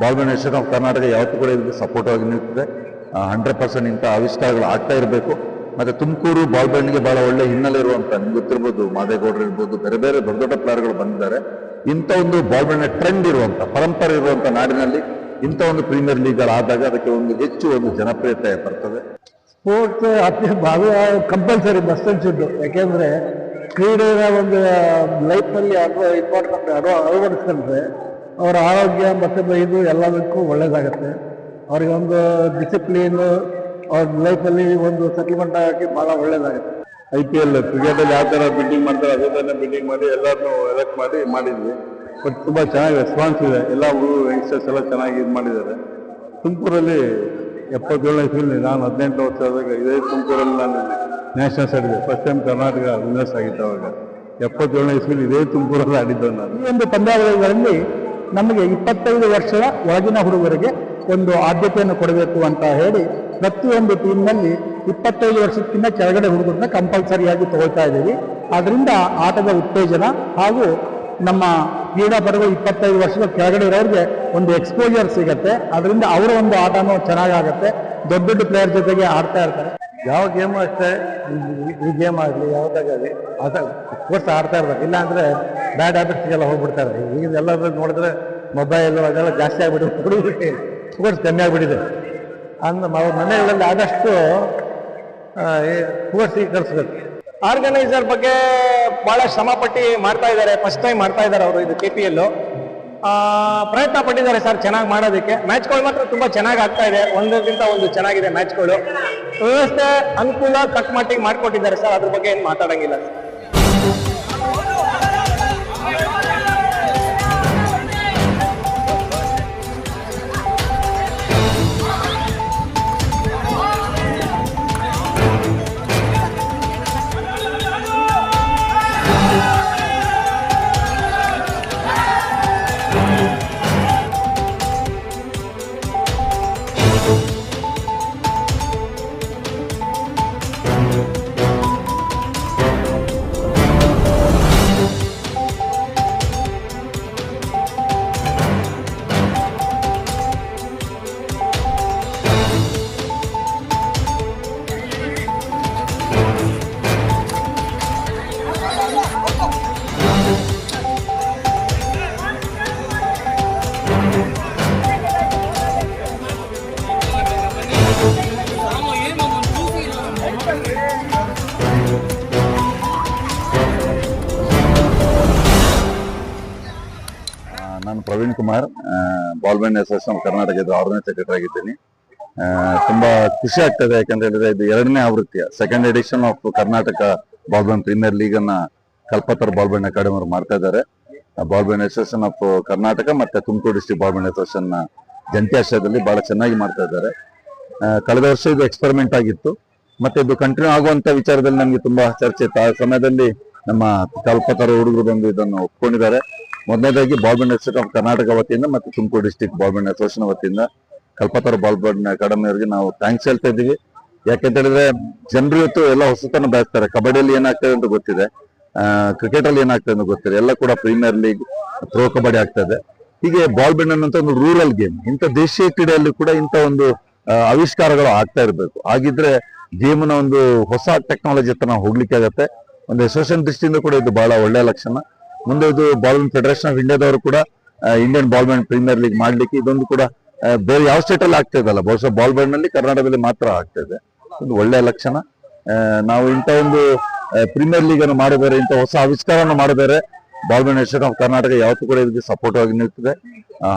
Ball association of Karnataka ಯಾವತ್ತೂ ಕೂಡ ಇದಕ್ಕೆ ಸಪೋರ್ಟ್ ಆಗಿ ನಿಲ್ತದೆ ಹಂಡ್ರೆಡ್ ಪರ್ಸೆಂಟ್ ಇಂಥ ಆವಿಷ್ಕಾರಗಳು ಆಗ್ತಾ ಇರಬೇಕು. ಮತ್ತೆ ತುಮಕೂರು ಬಾಲ್ ಬ್ಯಾಂಡ್ಗೆ ಬಹಳ ಒಳ್ಳೆ ಹಿನ್ನೆಲೆ ಇರುವಂತ, ನಿಮ್ಗೆ ಗೊತ್ತಿರ್ಬೋದು, ಮಾದೇಗೌಡರು ಇರ್ಬೋದು, ಬೇರೆ ಬೇರೆ ದೊಡ್ಡ ದೊಡ್ಡ ಪ್ಲೇಯರ್ಗಳು ಬಂದಿದ್ದಾರೆ. ಇಂಥ ಒಂದು ಬಾಲ್ ಬ್ಯಾಂಡ್ ಟ್ರೆಂಡ್ ಇರುವಂಥ ಪರಂಪರೆ ಇರುವಂಥ ನಾಡಿನಲ್ಲಿ ಇಂಥ ಒಂದು ಪ್ರೀಮಿಯರ್ ಲೀಗ್ ಆದಾಗ ಅದಕ್ಕೆ ಒಂದು ಹೆಚ್ಚು ಒಂದು ಜನಪ್ರಿಯತೆ ಬರ್ತದೆ. ಸ್ಪೋರ್ಟ್ಸ್ ಅತಿ ಭಾವಿ ಕಂಪಲ್ಸರಿ ಮಸ್ಟ್ ಅನ್ಸಿದ್ದು ಯಾಕೆಂದರೆ, ಕ್ರೀಡೆಯ ಒಂದು ಲೈಫಲ್ಲಿ ಅಥವಾ ಇಂಪಾರ್ಟೆಂಟ್ ಅಳವ ಅಳವಡಿಸ್ಕೊಂಡ್ರೆ ಅವರ ಆರೋಗ್ಯ ಮತ್ತು ಇದು ಎಲ್ಲದಕ್ಕೂ ಒಳ್ಳೇದಾಗತ್ತೆ. ಅವ್ರಿಗೆ ಒಂದು ಡಿಸಿಪ್ಲಿನ್ ಅವ್ರ ಲೈಫಲ್ಲಿ ಒಂದು ಸೆಟಲ್ಮೆಂಟ್ ಆಗಿ ಭಾಳ ಒಳ್ಳೇದಾಗುತ್ತೆ. ಐ ಪಿ ಎಲ್ ಕ್ರಿಕೆಟಲ್ಲಿ ಯಾವ ಥರ ಬಿಲ್ಡಿಂಗ್ ಮಾಡ್ತಾರೆ ಅದೇ ತರ ಬಿಲ್ಡಿಂಗ್ ಮಾಡಿ ಎಲ್ಲರನ್ನು ಎಲೆಕ್ಟ್ ಮಾಡಿ ಮಾಡಿದ್ವಿ. ಬಟ್ ತುಂಬ ಚೆನ್ನಾಗಿ ರೆಸ್ಪಾನ್ಸ್ ಇದೆ. ಎಲ್ಲ ಹುಡುಗರು ಯಂಗ್ಸ್ಟರ್ಸ್ ಎಲ್ಲ ಚೆನ್ನಾಗಿ ಇದು ಮಾಡಿದ್ದಾರೆ. ತುಮಕೂರಲ್ಲಿ ಎಪ್ಪತ್ತೇಳನೇ ಇಸ್ವಿಲಿ ನಾನು ಹದಿನೆಂಟು ವರ್ಷ ಆದಾಗ ಇದೇ ತುಮಕೂರಲ್ಲಿ ನಾನು ನ್ಯಾಷನಲ್ಸ್ ಆಡಿದೆ ಫಸ್ಟ್ ಟೈಮ್ ಕರ್ನಾಟಕ ವಿನ್ನರ್ಸ್ ಆಗಿತ್ತು ಅವಾಗ. ಎಪ್ಪತ್ತೇಳನೇ ಇಸ್ವಿಲಿ ಇದೇ ತುಮಕೂರಲ್ಲಿ ಆಡಿದ್ದು ನಾನು. ಈ ಒಂದು ಪಂದ್ಯಾವಳಿಗಳಲ್ಲಿ ನಮಗೆ ಇಪ್ಪತ್ತೈದು ವರ್ಷದ ಒಳಗಿನ ಹುಡುಗರಿಗೆ ಒಂದು ಆದ್ಯತೆಯನ್ನು ಕೊಡಬೇಕು ಅಂತ ಹೇಳಿ ಪ್ರತಿಯೊಂದು ಟೀಮ್ನಲ್ಲಿ ಇಪ್ಪತ್ತೈದು ವರ್ಷಕ್ಕಿಂತ ಕೆಳಗಡೆ ಹುಡುಗರನ್ನ ಕಂಪಲ್ಸರಿಯಾಗಿ ತಗೊಳ್ತಾ ಇದ್ದೀವಿ. ಅದರಿಂದ ಆಟದ ಉತ್ತೇಜನ ಹಾಗೂ ನಮ್ಮ ಕ್ರೀಡಾಪಟುಗಳು ಇಪ್ಪತ್ತೈದು ವರ್ಷದ ಕೆಳಗಡೆ ಇರೋರಿಗೆ ಒಂದು ಎಕ್ಸ್ಪೋಜರ್ ಸಿಗುತ್ತೆ. ಅದರಿಂದ ಅವರ ಒಂದು ಆಟನೂ ಚೆನ್ನಾಗಾಗತ್ತೆ. ದೊಡ್ಡ ದೊಡ್ಡ ಪ್ಲೇಯರ್ ಜೊತೆಗೆ ಆಡ್ತಾ ಇರ್ತಾರೆ. ಯಾವ ಗೇಮು ಅಷ್ಟೇ, ಈ- ಗೇಮ್ ಆಗಲಿ ಯಾವುದಾಗಲಿ ಅದ ಕೋರ್ಸ್ ಆಡ್ತಾ ಇರ್ಬೇಕು ಇಲ್ಲಾಂದ್ರೆ ಬ್ಯಾಡ್ ಹ್ಯಾಬಿಟ್ಸ್ಗೆಲ್ಲ ಹೋಗ್ಬಿಡ್ತಾರೆ. ಈಗ ಎಲ್ಲರೂ ನೋಡಿದ್ರೆ ಮೊಬೈಲು ಅದೆಲ್ಲ ಜಾಸ್ತಿ ಆಗಿಬಿಟ್ಟು ಹುಡುಗರಿಗೆ ಸ್ಪೋರ್ಟ್ಸ್ ಕಮ್ಮಿ ಆಗಿಬಿಟ್ಟಿದೆ. ಅಂದ ಮನೆಗಳಲ್ಲಿ ಆದಷ್ಟು ಸ್ಪೋರ್ಟ್ಸಿಗೆ ಕಳಿಸ್ಬೇಕು. ಆರ್ಗನೈಸರ್ ಬಗ್ಗೆ ಬಹಳ ಶ್ರಮ ಪಟ್ಟಿ ಮಾಡ್ತಾ ಇದ್ದಾರೆ. ಫಸ್ಟ್ ಟೈಮ್ ಮಾಡ್ತಾ ಇದ್ದಾರೆ ಅವರು ಇದು ಕೆ ಪಿ ಎಲ್ಲು ಪ್ರಯತ್ನ ಪಟ್ಟಿದ್ದಾರೆ ಸರ್ ಚೆನ್ನಾಗಿ ಮಾಡೋದಕ್ಕೆ. ಮ್ಯಾಚ್ಗಳು ಮಾತ್ರ ತುಂಬಾ ಚೆನ್ನಾಗಿ ಆಗ್ತಾ ಇದೆ. ಒಂದಕ್ಕಿಂತ ಒಂದು ಚೆನ್ನಾಗಿದೆ ಮ್ಯಾಚ್ಗಳು ವ್ಯವಸ್ಥೆ ಅನುಕೂಲ ತಕ್ಕ ಮಟ್ಟಿಗೆ ಮಾಡ್ಕೊಟ್ಟಿದ್ದಾರೆ ಸರ್ ಅದ್ರ ಬಗ್ಗೆ ಏನು ಮಾತಾಡಂಗಿಲ್ಲ sir Kumar ball badminton association ಕರ್ನಾಟಕದ ಆರ್ಗನೈಸ್ ಸೆಕ್ರೆಟರಿ ಆಗಿದ್ದೀನಿ. ತುಂಬಾ ಖುಷಿ ಆಗ್ತದೆ ಯಾಕಂತ ಹೇಳಿದ್ರೆ ಇದು ಎರಡನೇ ಆವೃತ್ತಿಯ second edition of Karnataka ball badminton premier league ಅನ್ನ ಕಲ್ಪತರ್ ಬಾಲ್ ಬ್ಯಾಂಡ್ ಅಕಾಡೆಮಿ ಅವರು ಮಾಡ್ತಾ ಇದ್ದಾರೆ. Ball badminton association of Karnataka ಮತ್ತೆ Tumakuru district ball badminton association ಜಂಟಿ ಆಶ್ರಯದಲ್ಲಿ ಬಹಳ ಚೆನ್ನಾಗಿ ಮಾಡ್ತಾ ಇದ್ದಾರೆ. ಕಳೆದ ವರ್ಷ ಇದು ಎಕ್ಸ್ಪೆರಿಮೆಂಟ್ ಆಗಿತ್ತು. ಮತ್ತೆ ಇದು ಕಂಟಿನ್ಯೂ ಆಗುವಂತ ವಿಚಾರದಲ್ಲಿ ನಮಗೆ ತುಂಬಾ ಚರ್ಚೆ ಇತ್ತು. ಆ ಸಮಯದಲ್ಲಿ ನಮ್ಮ ಕಲ್ಪತರ ಹುಡುಗರು ಬಂದು ಇದನ್ನು ಒಪ್ಕೊಂಡಿದ್ದಾರೆ. ಮೊದಲನೇದಾಗಿ ball badminton association of Karnataka ವತಿಯಿಂದ ಮತ್ತು Tumakuru district ball badminton association ವತಿಯಿಂದ ಕಲ್ಪತರ ಬಾಲ್ ಬ್ಯಾಂಡ್ ಅಕಾಡೆಮಿ ಅವರಿಗೆ ನಾವು ಥ್ಯಾಂಕ್ಸ್ ಹೇಳ್ತಾ ಇದ್ದೀವಿ. ಯಾಕೆಂತ ಹೇಳಿದ್ರೆ ಜನರು ಇವತ್ತು ಎಲ್ಲ ಹೊಸತನ ಬಯಸ್ತಾರೆ. ಕಬಡ್ಡಿಯಲ್ಲಿ ಏನಾಗ್ತದೆ ಅಂತ ಗೊತ್ತಿದೆ. ಕ್ರಿಕೆಟ್ ಅಲ್ಲಿ ಏನಾಗ್ತದೆ ಅಂತ ಗೊತ್ತಿದೆ. ಎಲ್ಲ ಕೂಡ ಪ್ರೀಮಿಯರ್ ಲೀಗ್ ಪ್ರೋ ಕಬಡ್ಡಿ ಆಗ್ತದೆ ಹೀಗೆ ಬಾಲ್ ಬ್ಯಾಂಡ್ ಅನ್ನೋಂಥ ಒಂದು ರೂರಲ್ ಗೇಮ್ ಇಂಥ ದೇಶೀಯ ಕ್ರೀಡೆಯಲ್ಲಿ ಕೂಡ ಇಂಥ ಒಂದು ಆವಿಷ್ಕಾರಗಳು ಆಗ್ತಾ ಇರಬೇಕು. ಹಾಗಿದ್ರೆ ಗೇಮ್ನ ಒಂದು ಹೊಸ ಟೆಕ್ನಾಲಜಿ ಹತ್ರ ನಾವು ಹೋಗ್ಲಿಕ್ಕೆ ಆಗತ್ತೆ. ಒಂದು ಅಸೋಸಿಯೇಷನ್ ದೃಷ್ಟಿಯಿಂದ ಕೂಡ ಇದು ಬಹಳ ಒಳ್ಳೆಯ ಲಕ್ಷಣ. ಮುಂದೆ ಇದು ಬಾಲ್ ಬ್ಯಾಂಡ್ ಫೆಡರೇಷನ್ ಆಫ್ ಇಂಡಿಯಾದವರು ಕೂಡ Indian ball badminton premier league ಮಾಡ್ಲಿಕ್ಕೆ ಇದೊಂದು ಕೂಡ ಬೇರೆ ಯಾವ ಸ್ಟೇಟ್ ಅಲ್ಲಿ ಆಗ್ತಾ ಇದಲ್ಲ. ಬಹುಶಃ ಬಾಲ್ ಬ್ಯಾಂಡ್ನಲ್ಲಿ ಕರ್ನಾಟಕದಲ್ಲಿ ಮಾತ್ರ ಆಗ್ತಾ ಇದೆ. ಒಂದು ಒಳ್ಳೆಯ ಲಕ್ಷಣ. ನಾವು ಇಂಥ ಒಂದು ಪ್ರೀಮಿಯರ್ ಲೀಗ್ ಅನ್ನು ಮಾಡಿದರೆ, ಇಂಥ ಹೊಸ ಆವಿಷ್ಕಾರವನ್ನು ಮಾಡಿದರೆ ಬ್ಯಾಂಡ್ ಅಸೋಸಿಯೇಷನ್ ಆಫ್ ಕರ್ನಾಟಕ ಯಾವತ್ತೂ ಕೂಡ ಇದಕ್ಕೆ ಸಪೋರ್ಟ್ ಆಗಿ ನಿಲ್ತದೆ.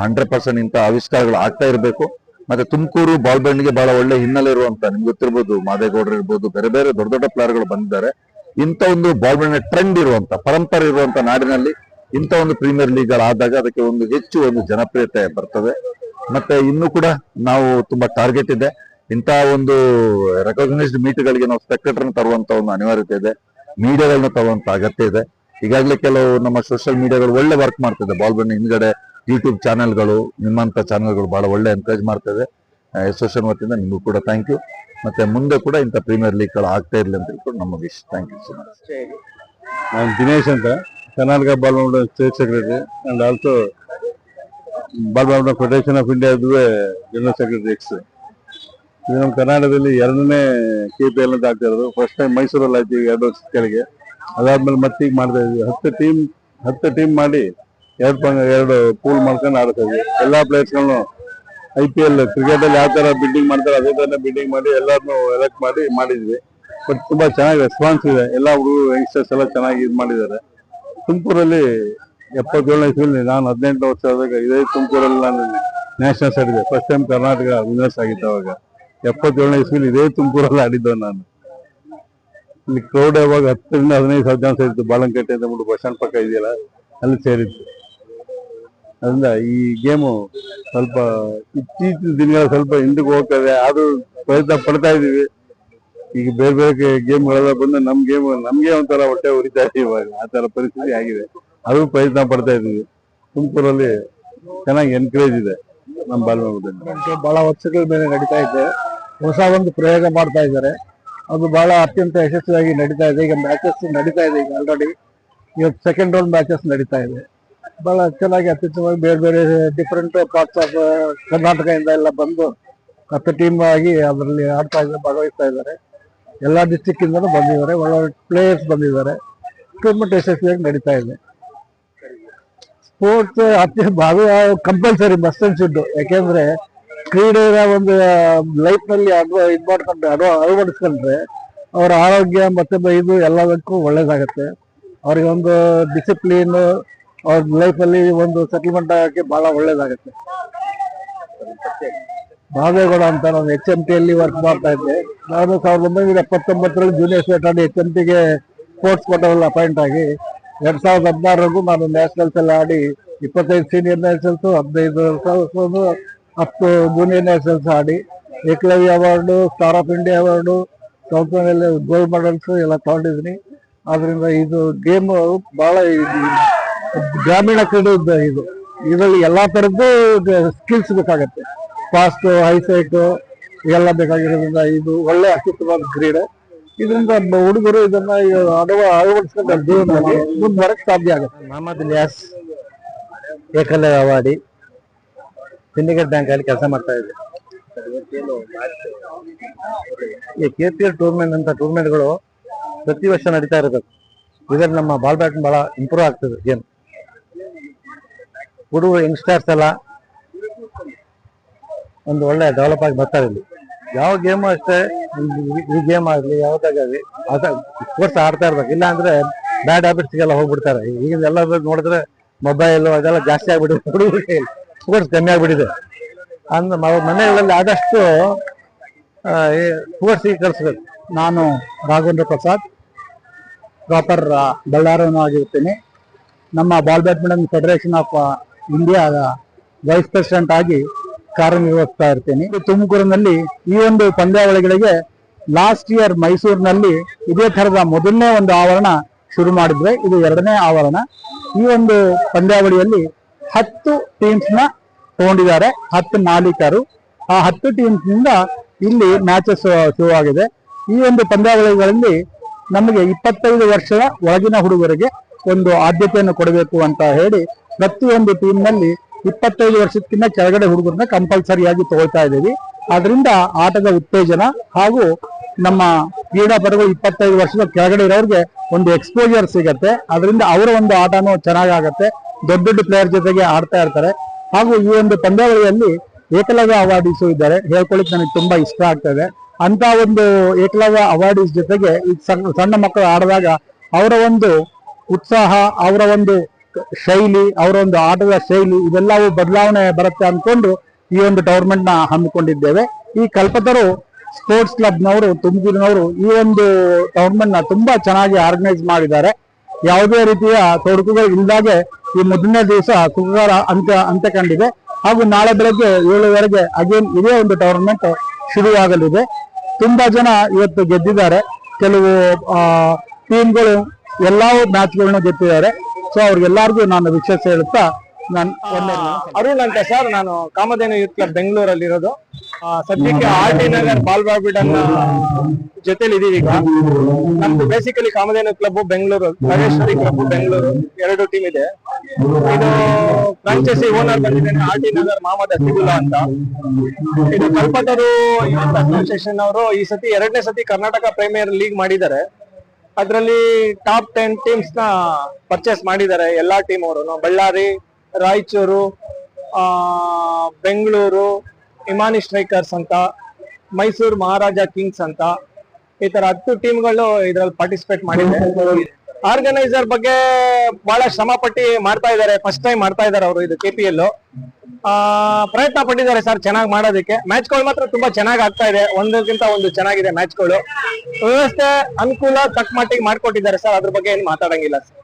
ಹಂಡ್ರೆಡ್ ಪರ್ಸೆಂಟ್ ಇಂಥ ಆವಿಷ್ಕಾರಗಳು ಆಗ್ತಾ ಇರಬೇಕು. ಮತ್ತೆ ತುಮಕೂರು ಬಾಲ್ ಬ್ಯಾಂಡ್ಗೆ ಬಹಳ ಒಳ್ಳೆ ಹಿನ್ನೆಲೆ ಇರುವಂತ ನಿಮ್ಗೆ ಗೊತ್ತಿರ್ಬೋದು, ಮಾದೇಗೌಡರು ಇರ್ಬೋದು, ಬೇರೆ ಬೇರೆ ದೊಡ್ಡ ದೊಡ್ಡ ಪ್ಲೇಯರ್ಗಳು ಬಂದಿದ್ದಾರೆ. ಇಂಥ ಒಂದು ಬಾಲ್ ಬ್ಯಾಂಡ್ ಟ್ರೆಂಡ್ ಇರುವಂತ, ಪರಂಪರೆ ಇರುವಂತ ನಾಡಿನಲ್ಲಿ ಇಂಥ ಒಂದು ಪ್ರೀಮಿಯರ್ ಲೀಗ್ ಆದಾಗ ಅದಕ್ಕೆ ಒಂದು ಹೆಚ್ಚು ಒಂದು ಜನಪ್ರಿಯತೆ ಬರ್ತದೆ. ಮತ್ತೆ ಇನ್ನು ಕೂಡ ನಾವು ತುಂಬಾ ಟಾರ್ಗೆಟ್ ಇದೆ. ಇಂಥ ಒಂದು ರೆಕಗ್ನೈಸ್ಡ್ ಮೀಟ್ಗಳಿಗೆ ನಾವು ಸ್ಪೆಕ್ಟೇಟರ್ನ ತರುವಂತ ಒಂದು ಅನಿವಾರ್ಯತೆ ಇದೆ. ಮೀಡಿಯಾಗಳನ್ನ ತರುವಂತ ಅಗತ್ಯ ಇದೆ. ಈಗಾಗಲೇ ಕೆಲವು ನಮ್ಮ ಸೋಷಿಯಲ್ ಮೀಡಿಯಾಗಳು ಒಳ್ಳೆ ವರ್ಕ್ ಮಾಡ್ತಿದೆ. ಬಾಲ್ ಬ್ಯಾಂಡ್ ಹಿಂದ್ಗಡೆ ಯೂಟ್ಯೂಬ್ ಚಾನೆಲ್ಗಳು ನಿಮ್ಮಂತ ಚಾನೆಲ್ಗಳು ಬಹಳ ಒಳ್ಳೆ ಎನ್ಕರೇಜ್ ಮಾಡ್ತಿದೆ. ಅಸೋಸಿಯೇಷನ್ ವತಿಯಿಂದ ನಿಮಗೂ ಕೂಡ ಥ್ಯಾಂಕ್ ಯು ಮತ್ತೆ ಮುಂದೆ ಕೂಡ ಇಂಥ ಪ್ರೀಮಿಯರ್ ಲೀಗ್ಗಳು ಆಗ್ತಾ ಇರಲಿ ಅಂತ ಹೇಳ್ಕೊಂಡು ನಮ್ಮ wish thank you so much ನಾನು ದಿನೇಶ್ ಅಂತ. Karnataka ball state secretary and also ball badminton federation of India general secretary ex ಇದು ನಮ್ಮ ಕರ್ನಾಟಕದಲ್ಲಿ ಎರಡನೇ ಕೆ ಪಿ ಎಲ್ ಅಂತ ಆಗ್ತಾ ಇರೋದು. ಫಸ್ಟ್ ಟೈಮ್ ಮೈಸೂರಲ್ಲಿ ಆಯ್ತು ಈಗ ಎರಡು ವರ್ಷ ಕೆಳಗೆ ಅದಾದ್ಮೇಲೆ ಮತ್ತೆ ಈಗ ಮಾಡ್ತಾ ಇದ್ವಿ ಹತ್ತು ಟೀಮ್ ಹತ್ತು ಟೀಮ್ ಮಾಡಿ ಎರಡು ಎರಡು ಪೂಲ್ ಮಾಡ್ಕೊಂಡು ಆಡ್ತಾ ಇದ್ವಿ ಎಲ್ಲಾ ಪ್ಲೇಯರ್ಸ್ಗಳನ್ನು ಐ ಪಿ ಎಲ್ ಕ್ರಿಕೆಟ್ ಅಲ್ಲಿ ಯಾವ ತರ ಬಿಲ್ಡಿಂಗ್ ಮಾಡ್ತಾರೆ ಅದೇ ತರ ಬಿಲ್ಡಿಂಗ್ ಮಾಡಿ ಎಲ್ಲಾರನ್ನು ಎಲೆಕ್ಟ್ ಮಾಡಿ ಮಾಡಿದ್ವಿ. ಬಟ್ ತುಂಬಾ ಚೆನ್ನಾಗಿ ರೆಸ್ಪಾನ್ಸ್ ಇದೆ. ಎಲ್ಲ ಹುಡುಗರು ಯಂಗ್ಸ್ಟರ್ಸ್ ಎಲ್ಲ ಚೆನ್ನಾಗಿ ಇದು ಮಾಡಿದ್ದಾರೆ. ತುಮಕೂರಲ್ಲಿ ಎಪ್ಪತ್ತೇಳನೇ ಇಸ್ವಿಲಿ ನಾನು ಹದಿನೆಂಟು ವರ್ಷ ಆದಾಗ ಇದೇ ತುಮಕೂರಲ್ಲಿ ನಾನು ನ್ಯಾಷನಲ್ಸ್ ಆಡಿದೆ ಫಸ್ಟ್ ಟೈಮ್ ಕರ್ನಾಟಕ ವಿನ್ನರ್ಸ್ ಆಗಿತ್ತು ಅವಾಗ. ಎಪ್ಪತ್ತೇಳನೇ ಇಸ್ವಿಲಿ ಇದೇ ತುಮಕೂರಲ್ಲಿ ಆಡಿದ್ದೆ ನಾನು. ಇಲ್ಲಿ ಕ್ರೌಡ್ ಯಾವಾಗ ಹತ್ತರಿಂದ ಹದಿನೈದು ಸಾವಿರ ಜನ ಸೇರಿತ್ತು. ಬಾಳಂಕಟ್ಟೆ ಅಂತ ಬಿಟ್ಟು ಬಸ್ ಸ್ಟ್ಯಾಂಡ್ ಪಕ್ಕ ಇದೆಯಲ್ಲ, ಅಲ್ಲಿ ಸೇರಿತ್ತು ಅದರಿಂದ ಈ ಗೇಮು ಸ್ವಲ್ಪ ಇತ್ತೀಚಿನ ದಿನಗಳ ಸ್ವಲ್ಪ ಹಿಂದಕ್ಕೆ ಹೋಗ್ತದೆ. ಅದು ಪ್ರಯತ್ನ ಪಡ್ತಾ ಇದೀವಿ ಈಗ ಬೇರೆ ಬೇರೆ ಗೇಮ್ಗಳೆಲ್ಲ ಬಂದು ನಮ್ ಗೇಮ್, ನಮ್ಗೆ ಒಂಥರ ಹೊಟ್ಟೆ ಉರಿತಾ ಇದೆ ಇವಾಗ. ಆ ತರ ಪರಿಸ್ಥಿತಿ ಆಗಿದೆ. ಅದು ಪ್ರಯತ್ನ ಪಡ್ತಾ ಇದೀವಿ ತುಮಕೂರಲ್ಲಿ ಚೆನ್ನಾಗಿ ಎನ್ಕರೇಜ್ ಇದೆ ನಮ್ಮ ಬಾಲ್ಮಂಟದಲ್ಲಿ ಬಹಳ ವರ್ಷಗಳ ಮೇಲೆ ನಡೀತಾ ಇದೆ. ಹೊಸ ಒಂದು ಪ್ರಯೋಗ ಮಾಡ್ತಾ ಇದ್ದಾರೆ. ಅದು ಬಹಳ ಅತ್ಯಂತ ಯಶಸ್ವಿಯಾಗಿ ನಡೀತಾ ಇದೆ. ಈಗ ಮ್ಯಾಚಸ್ ನಡೀತಾ ಇದೆ ಈಗ ಆಲ್ರೆಡಿ ಇವತ್ತು ಸೆಕೆಂಡ್ ರೌಂಡ್ ಮ್ಯಾಚಸ್ ನಡೀತಾ ಇದೆ. ಬಹಳ ಚೆನ್ನಾಗಿ ಅತ್ಯುತ್ತಮವಾಗಿ ಬೇರೆ ಬೇರೆ ಡಿಫ್ರೆಂಟ್ ಪಾರ್ಟ್ಸ್ ಆಫ್ ಕರ್ನಾಟಕದಿಂದ ಎಲ್ಲ ಬಂದು ಹತ್ತು ಟೀಮ್ ಆಗಿ ಅದರಲ್ಲಿ ಆಡ್ತಾ ಇದ್ದಾರೆ, ಭಾಗವಹಿಸ್ತಾ ಇದ್ದಾರೆ. ಎಲ್ಲ ಡಿಸ್ಟಿಕ್ ಇಂದನೂ ಬಂದಿದ್ದಾರೆ, ಒಳ್ಳೊಳ್ಳೆ ಪ್ಲೇಯರ್ಸ್ ಬಂದಿದ್ದಾರೆ. ಟೂರ್ನಮೆಂಟ್ ಯಶಸ್ವಿಯಾಗಿ ನಡೀತಾ ಇದೆ. ಸ್ಪೋರ್ಟ್ಸ್ ಅತಿ ಭಾಗ ಕಂಪಲ್ಸರಿ ಮಸ್ಟ್ ಅಂಡ್ ಯಾಕೆಂದ್ರೆ ಕ್ರೀಡೆಯ ಒಂದು ಲೈಫ್ನಲ್ಲಿ ಅಡ್ವ ಇದು ಮಾಡ್ಕೊಂಡ್ರೆ ಅಡ್ವ ಅಳವಡಿಸ್ಕೊಂಡ್ರೆ ಅವರ ಆರೋಗ್ಯ ಮತ್ತೆ ಇದು ಎಲ್ಲದಕ್ಕೂ ಒಳ್ಳೇದಾಗತ್ತೆ. ಅವ್ರಿಗೆ ಒಂದು ಡಿಸಿಪ್ಲಿನ್ ಅವ್ರ ಲೈಫಲ್ಲಿ ಒಂದು ಸೆಟಲ್ಮೆಂಟ್ ಆಗಕ್ಕೆ ಬಹಳ ಒಳ್ಳೇದಾಗತ್ತೆ. ಬಾಬೇಗೌಡ ಅಂತ ನಾನು ಎಚ್ ಎಂ ಟಿಯಲ್ಲಿ ವರ್ಕ್ ಮಾಡ್ತಾ ಇದ್ದೆ. ನಾನು ಸಾವಿರದ ಒಂಬೈನೂರ ಎಪ್ಪತ್ತೊಂಬತ್ತರಲ್ಲಿ ಜೂನಿಯರ್ ಸ್ಟೇಟ್ ಎಚ್ ಎಂ ಟಿಗೆ ಸ್ಪೋರ್ಟ್ಸ್ ಕೋಟಲ್ಲಿ ಅಪಾಯಿಂಟ್ ಆಗಿ ಎರಡ್ ಸಾವಿರದ ಹದಿನಾರರೆಗೂ ನಾನು ನ್ಯಾಷನಲ್ಸ್ ಎಲ್ಲ ಆಡಿ ಇಪ್ಪತ್ತೈದು ಸೀನಿಯರ್ ನ್ಯಾಷನಲ್ಸ್ ಹದಿನೈದು ಹತ್ತು ಜೂನಿಯರ್ ನ್ಯಾಷನಲ್ಸ್ ಆಡಿ Ekalavya award star of India award south gold medals ಎಲ್ಲ ತಗೊಂಡಿದ್ದೀನಿ. ಆದ್ರಿಂದ ಇದು ಗೇಮ್ ಬಹಳ ಇದು ಗ್ರಾಮೀಣ ಕ್ರೀಡೆ ಇದು. ಇದರಲ್ಲಿ ಎಲ್ಲಾ ತರದ್ದು ಸ್ಕಿಲ್ಸ್ ಬೇಕಾಗತ್ತೆ. ಫಾಸ್ಟ್ ಹೈಸೈಟ್ ಇವೆಲ್ಲ ಬೇಕಾಗಿರೋದ್ರಿಂದ ಇದು ಒಳ್ಳೆ ಅತ್ಯುತ್ತಮವಾದ ಕ್ರೀಡೆ. ಇದರಿಂದ ಹುಡುಗರು ಇದನ್ನ ಅಡವ ಅಳವಡಿಸ್ಕೊಂಡು ಜೀವನದಲ್ಲಿ ಮುಂದುವರಕ್ ಸಾಧ್ಯ ಆಗುತ್ತೆ. ಮೊಹಮ್ಮದ್ ಇಲಿಯಾಸ್ ಏಕಲೆ ಅವಾರ್ಡಿ. ಸಿಂಡಿಕೇಟ್ ಬ್ಯಾಂಕ್ ಅಲ್ಲಿ ಕೆಲಸ ಮಾಡ್ತಾ ಇದೆ ಈ ಕೆ ಪಿ ಎಲ್ ಟೂರ್ನಮೆಂಟ್ ಅಂತ ಟೂರ್ನಮೆಂಟ್ಗಳು ಪ್ರತಿ ವರ್ಷ ನಡೀತಾ ಇರುತ್ತೆ ಇದರಲ್ಲಿ ನಮ್ಮ ಬಾಲ್ ಬ್ಯಾಟ್ ಬಹಳ ಇಂಪ್ರೂವ್ ಆಗ್ತದೆ ಗೇಮ್ ಹುಡುಗರು ಯಂಗ್ಸ್ಟರ್ಸ್ ಎಲ್ಲ ಒಂದು ಒಳ್ಳೆ ಡೆವಲಪ್ ಆಗಿ ಬರ್ತಾರೆ ಇಲ್ಲಿ. ಯಾವ ಗೇಮ್ ಅಷ್ಟೇ, ಈ- ಗೇಮ್ ಆಗಲಿ ಯಾವ್ದಾಗಲಿ ಅದ ಸ್ಪೋರ್ಟ್ಸ್ ಆಡ್ತಾ ಇರ್ಬೇಕು. ಇಲ್ಲ ಅಂದ್ರೆ ಬ್ಯಾಡ್ ಹ್ಯಾಬಿಟ್ಸ್ಗೆಲ್ಲ ಹೋಗ್ಬಿಡ್ತಾರೆ. ಈಗಿನ ಎಲ್ಲ ನೋಡಿದ್ರೆ ಮೊಬೈಲ್ ಅದೆಲ್ಲ ಜಾಸ್ತಿ ಆಗ್ಬಿಟ್ಟಿದೆ. ಹುಡುಗರಿಗೆ ಸ್ಪೋರ್ಟ್ಸ್ ಕಮ್ಮಿ ಆಗ್ಬಿಟ್ಟಿದೆ. ಅಂದ್ರೆ ಮನೆಗಳಲ್ಲಿ ಆದಷ್ಟು ಸ್ಪೋರ್ಟ್ಸಿಗೆ ಕಳಿಸ್ಬೇಕು. ನಾನು ರಾಘವೇಂದ್ರ ಪ್ರಸಾದ್ ಪ್ರಾಪರ್ ಬಳ್ಳಾರನೂ ಆಗಿರ್ತೀನಿ ನಮ್ಮ ಬಾಲ್ ಬ್ಯಾಡ್ಮಿಂಟನ್ ಫೆಡರೇಷನ್ ಆಫ್ ಇಂಡಿಯಾದ ವೈಸ್ ಪ್ರೆಸಿಡೆಂಟ್ ಆಗಿ ಕಾರ್ಯನಿರ್ವಹಿಸ್ತಾ ಇರ್ತೀನಿ. ತುಮಕೂರಿನಲ್ಲಿ ಈ ಒಂದು ಪಂದ್ಯಾವಳಿಗಳಿಗೆ ಲಾಸ್ಟ್ ಇಯರ್ ಮೈಸೂರಿನಲ್ಲಿ ಇದೇ ತರದ ಮೊದಲನೇ ಒಂದು ಆವರಣ ಶುರು ಮಾಡಿದ್ವಿ ಇದು ಎರಡನೇ ಆವರಣ. ಈ ಒಂದು ಪಂದ್ಯಾವಳಿಯಲ್ಲಿ ಹತ್ತು ಟೀಮ್ಸ್ನ ತಗೊಂಡಿದ್ದಾರೆ, ಹತ್ತು ಮಾಲೀಕರು. ಆ ಹತ್ತು ಟೀಮ್ಸ್ನಿಂದ ಇಲ್ಲಿ ಮ್ಯಾಚಸ್ ಶುರುವಾಗಿದೆ ಈ ಒಂದು ಪಂದ್ಯಾವಳಿಗಳಲ್ಲಿ ನಮಗೆ ಇಪ್ಪತ್ತೈದು ವರ್ಷದ ಒಳಗಿನ ಹುಡುಗರಿಗೆ ಒಂದು ಆದ್ಯತೆಯನ್ನು ಕೊಡಬೇಕು ಅಂತ ಹೇಳಿ ಪ್ರತಿಯೊಂದು ಟೀಮ್ನಲ್ಲಿ ಇಪ್ಪತ್ತೈದು ವರ್ಷಕ್ಕಿಂತ ಕೆಳಗಡೆ ಹುಡುಗರನ್ನ ಕಂಪಲ್ಸರಿಯಾಗಿ ತಗೊಳ್ತಾ ಇದ್ದೀವಿ. ಅದರಿಂದ ಆಟದ ಉತ್ತೇಜನ ಹಾಗೂ ನಮ್ಮ ಕ್ರೀಡಾಪಟುಗಳು ಇಪ್ಪತ್ತೈದು ವರ್ಷದ ಕೆಳಗಡೆ ಇರೋರಿಗೆ ಒಂದು ಎಕ್ಸ್ಪೋಜರ್ ಸಿಗತ್ತೆ. ಅದರಿಂದ ಅವರ ಒಂದು ಆಟನೂ ಚೆನ್ನಾಗಾಗತ್ತೆ. ದೊಡ್ಡ ದೊಡ್ಡ ಪ್ಲೇಯರ್ ಜೊತೆಗೆ ಆಡ್ತಾ ಇರ್ತಾರೆ. ಹಾಗೂ ಈ ಒಂದು ಪಂದ್ಯಾವಳಿಯಲ್ಲಿ ಏಕಲವ್ಯ ಅವಾರ್ಡೀಸು ಇದ್ದಾರೆ. ಹೇಳ್ಕೊಳ್ಳಿಕ್ ನನಗೆ ತುಂಬಾ ಇಷ್ಟ ಆಗ್ತದೆ ಅಂತ ಒಂದು ಏಕಲವ್ಯ ಅವಾರ್ಡೀಸ್ ಜೊತೆಗೆ ಈ ಸಣ್ಣ ಸಣ್ಣ ಮಕ್ಕಳು ಆಡಿದಾಗ ಅವರ ಒಂದು ಉತ್ಸಾಹ, ಅವರ ಒಂದು ಶೈಲಿ, ಅವರ ಒಂದು ಆಟದ ಶೈಲಿ ಇದೆಲ್ಲವೂ ಬದಲಾವಣೆ ಬರುತ್ತೆ ಅಂದ್ಕೊಂಡು ಈ ಒಂದು ಟೂರ್ನಮೆಂಟ್ನ ಹಮ್ಮಿಕೊಂಡಿದ್ದೇವೆ. ಈ ಕಲ್ಪತರು ಸ್ಪೋರ್ಟ್ಸ್ ಕ್ಲಬ್ನವರು ತುಮಕೂರಿನವರು ಈ ಒಂದು ಟೂರ್ನಮೆಂಟ್ನ ತುಂಬಾ ಚೆನ್ನಾಗಿ ಆರ್ಗನೈಸ್ ಮಾಡಿದ್ದಾರೆ. ಯಾವುದೇ ರೀತಿಯ ತೊಡಕುಗಳು ಇಲ್ಲದಾಗೆ ಈ ಮೊದಲನೇ ದಿವಸ ಸುಖಕರ ಅಂತ್ಯ ಅಂತ್ಯ ಕಂಡಿದೆ ಹಾಗೂ ನಾಳೆ ಬೆಳಗ್ಗೆ ಏಳುವರೆಗೆ ಅಗೇನ್ ಇದೇ ಒಂದು ಟೂರ್ನಮೆಂಟ್ ಶುರುವಾಗಲಿದೆ. ತುಂಬಾ ಜನ ಇವತ್ತು ಗೆದ್ದಿದ್ದಾರೆ. ಕೆಲವು ಟೀಮ್ಗಳು ಎಲ್ಲಾ ಮ್ಯಾಚ್ಗಳನ್ನ ಗೆದ್ದಿದ್ದಾರೆ. ಸೊ ಅವ್ರಿಗೆಲ್ಲಾರ್ಗು ನಾನು ವಿಶೇಷ ಹೇಳುತ್ತಾ, ನಾನು ಅರುಣ್ ಅಂತ ಸರ್ ನಾನು ಕಾಮಧೇನು ಯೂತ್ ಕ್ಲಬ್ ಬೆಂಗಳೂರಲ್ಲಿ ಇರೋದು ಸದ್ಯಕ್ಕೆ R T Nagar ball badminton ಜೊತೆಲಿ ಇದೀವಿ ಈಗ. ನಮ್ದು basically Kamadhenu club Bengaluru Nageshwari club Bengaluru, ಎರಡು ಟೀಮ್ ಇದೆ. ಇದು ಫ್ರಾಂಚೈಸಿ ಓನರ್ ಬಂದಿದ್ದೇನೆ ಆರ್ ಟಿ ನಗರ್ ಮಹಮ್ಮದ್ ಹಸಿಬುಲ್ಲಾ ಅಂತ. ಇದು ಕಲ್ಪತರು ಯೂತ್ ಅಸೋಸಿಯೇಷನ್ ಅವರು ಈ ಸತಿ ಎರಡನೇ ಸತಿ ಕರ್ನಾಟಕ ಪ್ರೀಮಿಯರ್ ಲೀಗ್ ಮಾಡಿದ್ದಾರೆ. ಅದರಲ್ಲಿ ಟಾಪ್ ಟೆನ್ ಟೀಮ್ಸ್ನ ಪರ್ಚೇಸ್ ಮಾಡಿದ್ದಾರೆ, ಎಲ್ಲಾ ಟೀಮ್ ಅವರು ಬಳ್ಳಾರಿ, ರಾಯಚೂರು ಬೆಂಗಳೂರು ಇಮಾನಿ ಸ್ಟ್ರೈಕರ್ಸ್ ಅಂತ, ಮೈಸೂರು ಮಹಾರಾಜ ಕಿಂಗ್ಸ್ ಅಂತ, ಈ ತರ ಹತ್ತು ಟೀಮ್ಗಳು ಇದ್ರಲ್ಲಿ ಪಾರ್ಟಿಸಿಪೇಟ್ ಮಾಡಿದೆ. ಆರ್ಗನೈಸರ್ ಬಗ್ಗೆ ಬಹಳ ಶ್ರಮ ಪಟ್ಟಿ ಮಾಡ್ತಾ ಇದ್ದಾರೆ ಫಸ್ಟ್ ಟೈಮ್ ಮಾಡ್ತಾ ಇದ್ದಾರೆ ಅವರು ಇದು ಕೆ ಪಿ ಎಲ್ ಪ್ರಯತ್ನ ಪಟ್ಟಿದ್ದಾರೆ ಸರ್ ಚೆನ್ನಾಗಿ ಮಾಡೋದಕ್ಕೆ. ಮ್ಯಾಚ್ಗಳು ಮಾತ್ರ ತುಂಬಾ ಚೆನ್ನಾಗಿ ಆಗ್ತಾ ಇದೆ. ಒಂದಕ್ಕಿಂತ ಒಂದು ಚೆನ್ನಾಗಿದೆ ಮ್ಯಾಚ್ಗಳು ವ್ಯವಸ್ಥೆ ಅನುಕೂಲ ತಕ್ಕ ಮಟ್ಟಿಗೆ ಮಾಡ್ಕೊಟ್ಟಿದ್ದಾರೆ ಸರ್ ಅದ್ರ ಬಗ್ಗೆ ಏನು ಮಾತಾಡಂಗಿಲ್ಲ ಸರ್